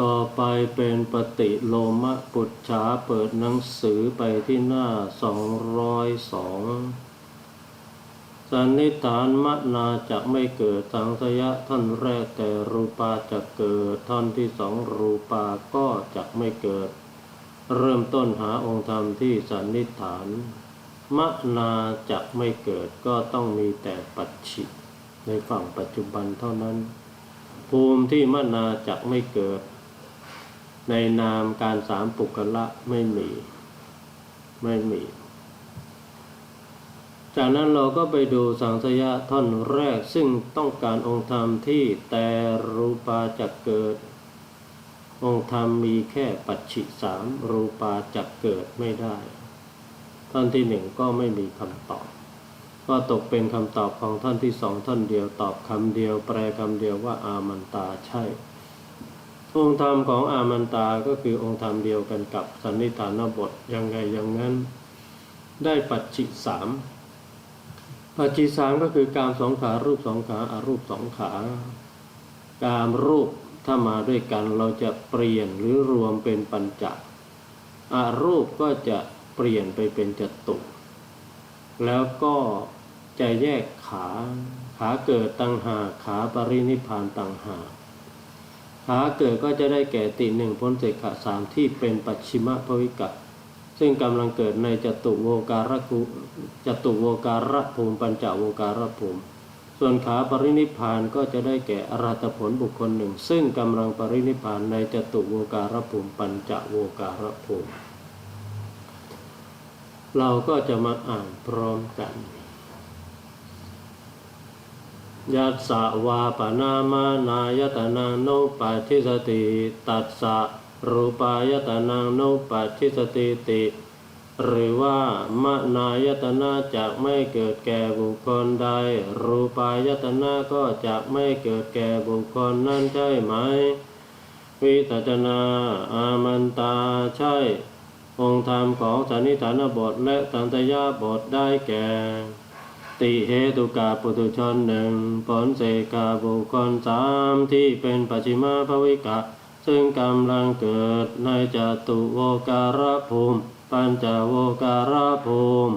ต่อไปเป็นปฏิโลมะปุจฉาเปิดหนังสือไปที่หน้า 202 สันนิษฐานมนาจะไม่เกิดสังสยะท่อนแรกแต่รูปาจะเกิดท่อนที่สองรูปาก็จะไม่เกิด เริ่มต้นหาองค์ธรรมที่สันนิษฐานมนาจะไม่เกิดก็ต้องมีแต่ปัจฉิในฝั่งปัจจุบันเท่านั้น ภูมิที่มนาจะไม่เกิด ในนามการสามปุกละไม่มีไม่มี จากนั้นเราก็ไปดูสังสยะท่อนแรกซึ่งต้องการองค์ธรรมที่แต่รูปาจะเกิด องค์ธรรมมีแค่ปัจฉิสามรูปาจะเกิดไม่ได้ ท่อนที่หนึ่งก็ไม่มีคำตอบ ก็ตกเป็นคำตอบของท่านที่สองท่านเดียวตอบคำเดียว แปลคำเดียวว่าอามันตาใช่ องค์ธรรมของอามันตาก็คือองค์ธรรมเดียวกันกับสันนิฐานบทยังไงอย่างนั้น ได้ปัจฉิสามปัจจิสามก็คือการสองขารูปสองขาอารูปสองขาการรูปถ้ามาด้วยกันเราจะเปลี่ยนหรือรวมเป็นปัญจอารูปก็จะเปลี่ยนไปเป็นจตุแล้วก็จะแยกขาขาเกิดตังหาขาปรินิพพานตังหาก ขาเกิดก็จะได้แก่ติหนึ่งพ้นเสกขะสามที่เป็นปัจฉิมภวิกะ ซึ่งกำลังเกิดในจตุโวการคุจตุโวการภูมิปัญจโวการะภูมิ ส่วนขาปรินิพานก็จะได้แก่อรหัตผลบุคคลหนึ่ง ซึ่งกำลังปรินิพานในจตุโวการะภูมิปัญจโวการะภูมิ เราก็จะมาอ่านพร้อมกัน ยัสสะวาปนามานายตนานุปัฏฐิสติตัสสะรูปายตนานุปัฏฐิสติติ หรือว่ามนายตนาจะไม่เกิดแก่บุคคลใด รูปายตนาก็จะไม่เกิดแก่บุคคลนั้นใช่ไหม วิตัจนาอามันตาใช่ องค์ธรรมของสันนิฐานบทและตันตยาบทได้แก่ ติเหตุกาปุถุชนหนึ่งผลเสกาบุคคลสามที่เป็นปัจฉิมาภวิกะ ซึ่งกำลังเกิดในจตุโวการภูมิ ปัญจโวการภูมิ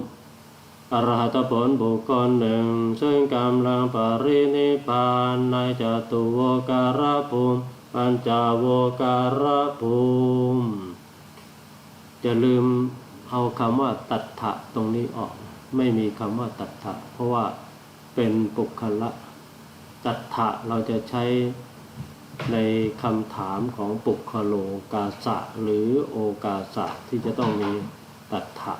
อรหัตผลบุคคลหนึ่ง ซึ่งกำลังปรินิพพานในจตุโวการภูมิ ปัญจโวการภูมิอย่าลืมเอาคำว่าตัทธะตรงนี้ออก ไม่มีคำว่าตัทธะเพราะว่าเป็นปุคละตัทธะเราจะใช้ในคำถามของปุคโลกาสะหรือโอกาสะที่จะต้องมีตัทธะ